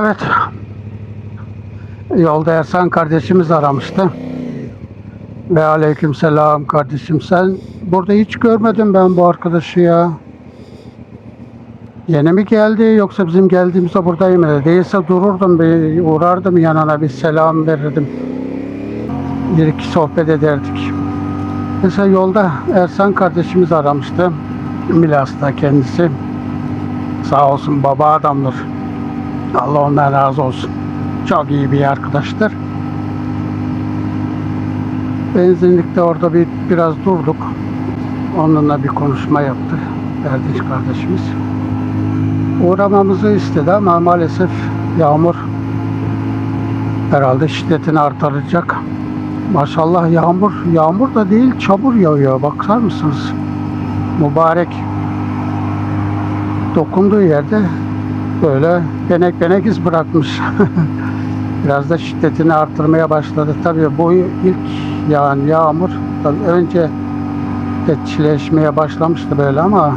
Evet. Yolda Ersan kardeşimiz aramıştı. Ve aleykümselam kardeşim sen burada hiç görmedim ben bu arkadaşı ya. Yeni mi geldi yoksa bizim geldiğimizde buradayım? Değilse dururdum bir uğrardım yanına bir selam verirdim. Bir iki sohbet ederdik. Mesela yolda Ersan kardeşimiz aramıştı. Milas'ta kendisi. Sağ olsun baba adamdır. Allah ondan razı olsun. Çok iyi bir arkadaştır. Benzinlikte orada bir biraz durduk. Onunla bir konuşma yaptı Erdinç kardeşimiz. Uğramamızı istedi ama maalesef yağmur herhalde şiddetini artıracak. Maşallah yağmur, yağmur da değil çamur yağıyor. Bakar mısınız? Mübarek. Dokunduğu yerde böyle benek benek iz bırakmış. Biraz da şiddetini artırmaya başladı. Tabii bu ilk yağan yağmur tabii önce de çileşmeye başlamıştı böyle ama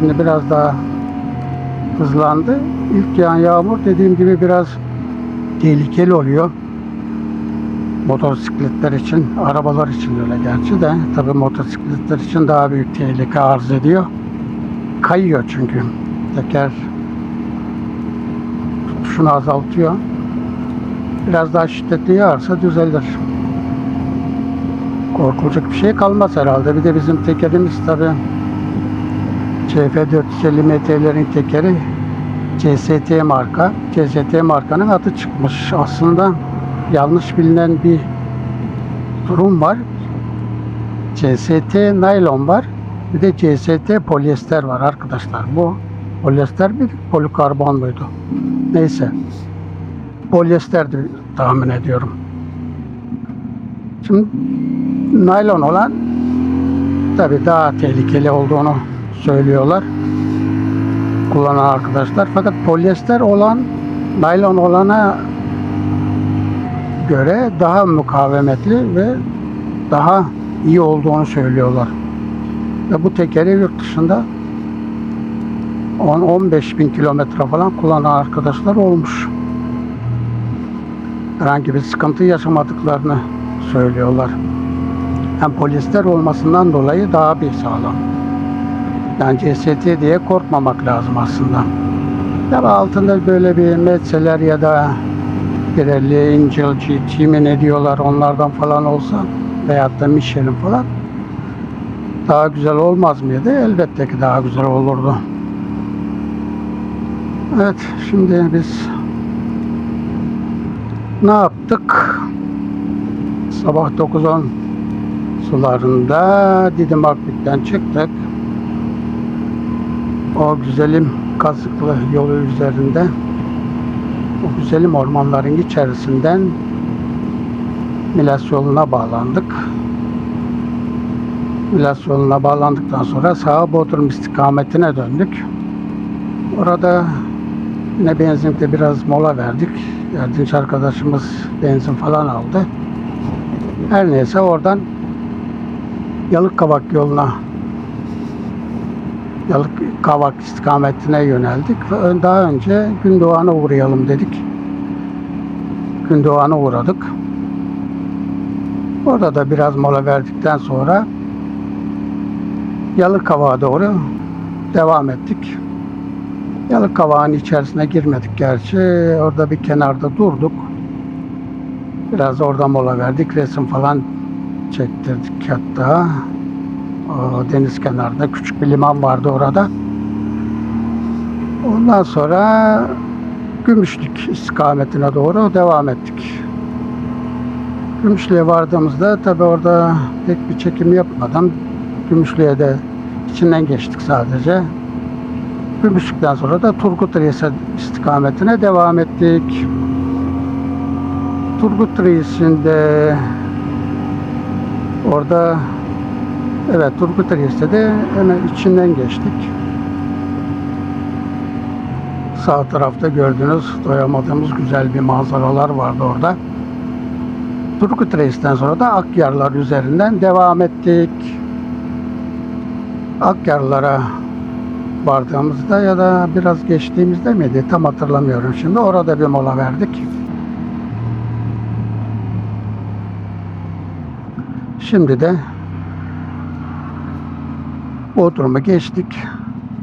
şimdi biraz daha hızlandı. İlk yağan yağmur dediğim gibi biraz tehlikeli oluyor. Motosikletler için, arabalar için öyle gerçi de tabii motosikletler için daha büyük tehlike arz ediyor. Kayıyor çünkü. Teker tutuşunu azaltıyor. Biraz daha şiddetli yağarsa düzelir. Korkulacak bir şey kalmaz herhalde. Bir de bizim tekerimiz tabi CF 450 MT'lerin tekeri CST marka. CST markanın adı çıkmış. Aslında yanlış bilinen bir durum var. CST naylon var. Bir de CST polyester var arkadaşlar. Bu polyester bir polikarbon muydu? Neyse. Polyesterdir tahmin ediyorum. Şimdi naylon olan tabi daha tehlikeli olduğunu söylüyorlar kullanan arkadaşlar. Fakat polyester olan naylon olana göre daha mukavemetli ve daha iyi olduğunu söylüyorlar. Ve bu tekeri yurt dışında 10-15 bin kilometre falan kullanan arkadaşlar olmuş. Herhangi bir sıkıntı yaşamadıklarını söylüyorlar. Hem polyester olmasından dolayı daha bir sağlam. Yani CST diye korkmamak lazım aslında. Tabi altında böyle bir metseler ya da Pirelli, Angel, GT mi ne diyorlar onlardan falan olsa veyahut da Michelin falan daha güzel olmaz mıydı? Elbette ki daha güzel olurdu. Evet şimdi biz ne yaptık? Sabah 9-10 sularında Didim Akbük'ten çıktık. O güzelim kazıklı yolu üzerinde o güzelim ormanların içerisinden Milas yoluna bağlandık. Milas yoluna bağlandıktan sonra sağa Bodrum istikametine döndük. Orada yine benzinkte biraz mola verdik. Erdinç arkadaşımız benzin falan aldı. Her neyse oradan Yalıkkavak yoluna Yalıkkavak istikametine yöneldik. Ve Daha önce Gündoğan'a uğrayalım dedik. Gündoğan'a uğradık. Orada da biraz mola verdikten sonra Yalıkavak'a doğru devam ettik. Yalıkavak'ın içerisine girmedik gerçi. Orada bir kenarda durduk. Biraz orada mola verdik. Resim falan çektirdik hatta. Deniz kenarında küçük bir liman vardı orada. Ondan sonra Gümüşlük istikametine doğru devam ettik. Gümüşlüğe vardığımızda tabi orada pek bir çekim yapmadan Gümüşlüğe de içinden geçtik sadece. Gümüşlükten sonra da Turgut Reis'e istikametine devam ettik. Turgut Reis'in de orada evet Turgut Reis'te de hemen içinden geçtik. Sağ tarafta gördüğünüz doyamadığımız güzel bir manzaralar vardı orada. Turgut Reis'ten sonra da Akyarlar üzerinden devam ettik. Akyarlara vardığımızda ya da biraz geçtiğimizde miydi tam hatırlamıyorum şimdi. Orada bir mola verdik. Şimdi de Bodrum'u geçtik.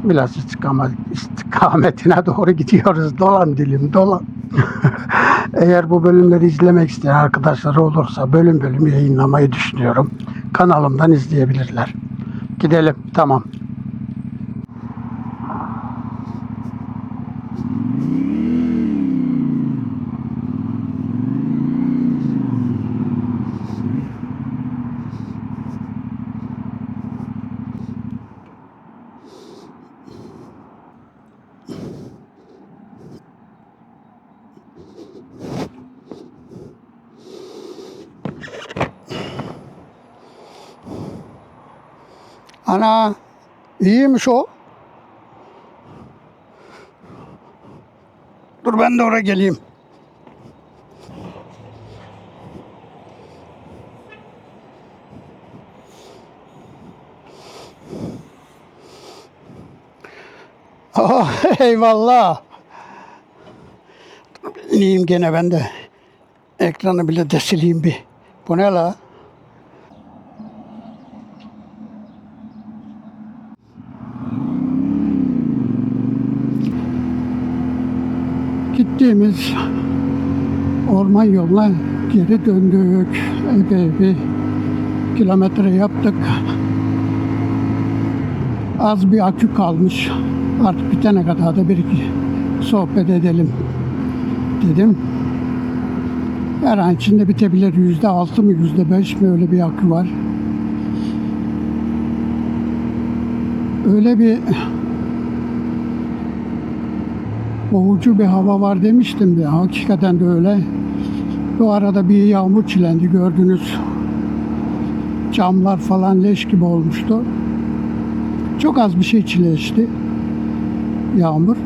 Biraz istikamet, istikametine doğru gidiyoruz. Dolan dilim dolan. Eğer bu bölümleri izlemek isteyen arkadaşlar olursa bölüm bölüm yayınlamayı düşünüyorum. Kanalımdan izleyebilirler. Gidelim. Tamam. Ana iyiymiş o. Dur ben de oraya geleyim. Oh, eyvallah. İneyim gene ben de. Ekranı bile de sileyim bir. Bu ne la? Gittiğimiz orman yoluna geri döndük. Epey bir kilometre yaptık. Az bir akü kalmış. Artık bitene kadar da bir iki sohbet edelim dedim. Her an içinde bitebilir. Yüzde altı mı yüzde beş mi öyle bir akü var. Öyle bir boğucu bir hava var demiştim ya. Hakikaten de öyle. Bu arada bir yağmur çilendi gördünüz. Camlar falan leş gibi olmuştu. Çok az bir şey çileşti. Yağmur.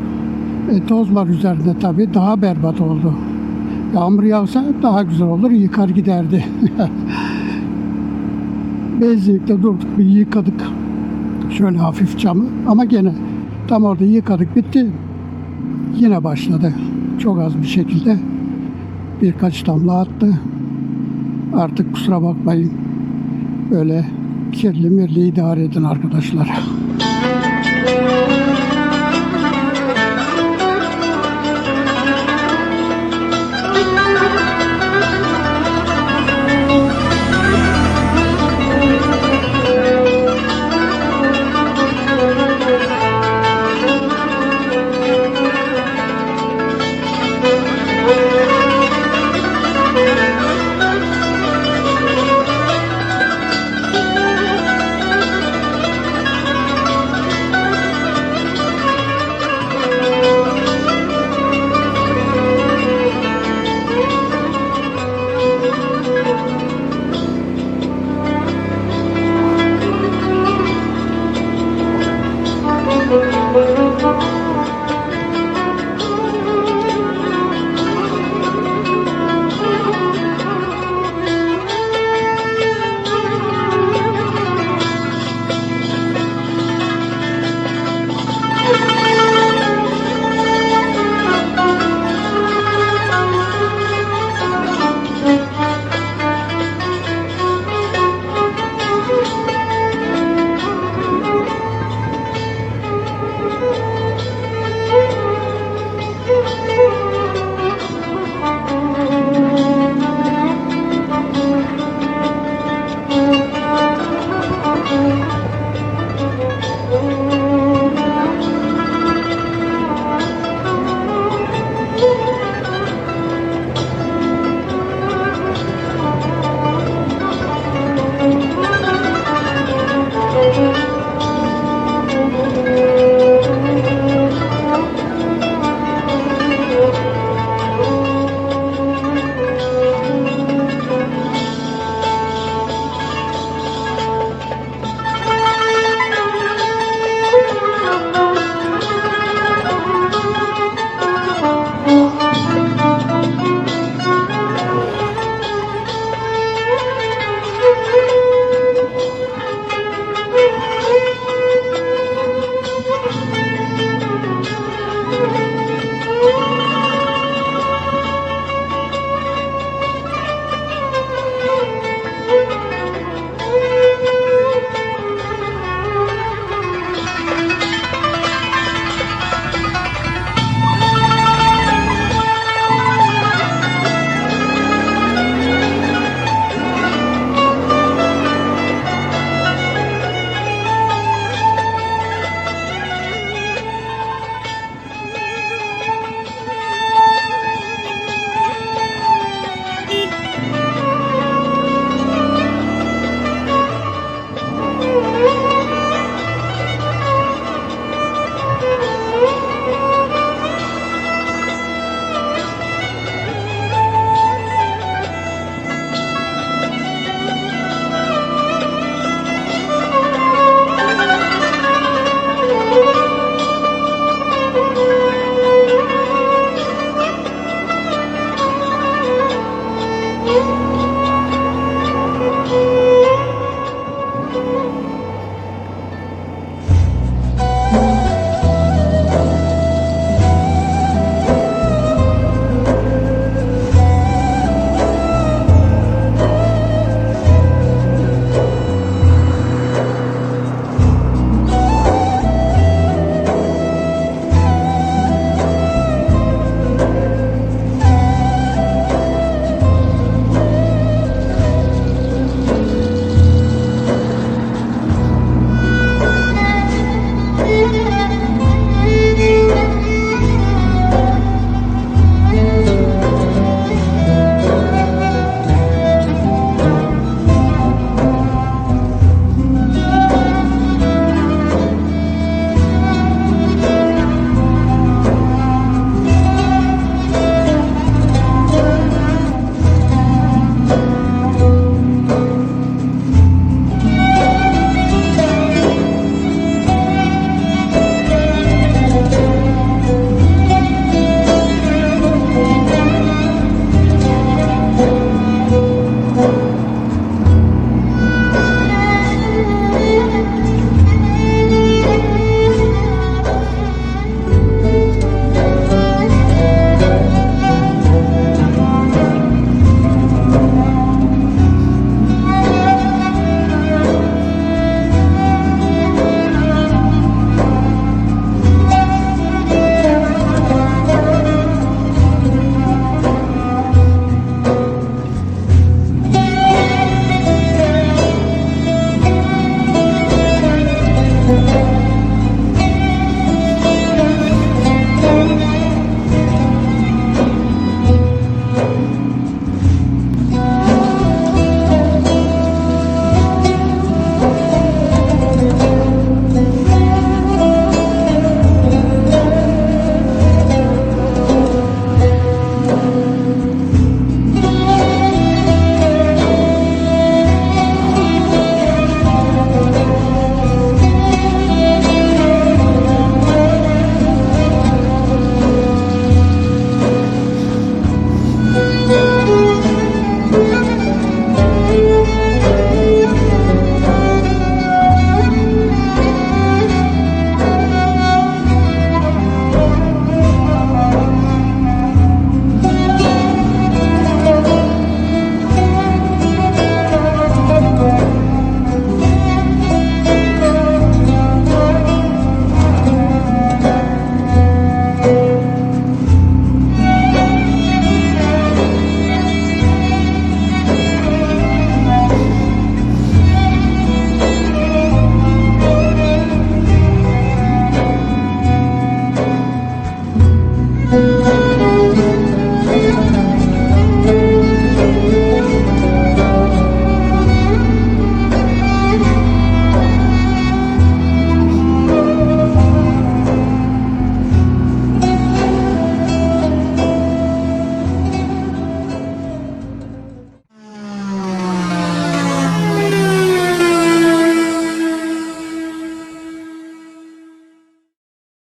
E, toz var üzerinde tabii. Daha berbat oldu. Yağmur yağsa daha güzel olur. Yıkar giderdi. Benzinlikte durduk bir yıkadık. Şöyle hafif camı. Ama gene tam orada yıkadık bitti. Yine başladı. Çok az bir şekilde birkaç damla attı. Artık kusura bakmayın. Böyle kirli mirli idare edin arkadaşlar.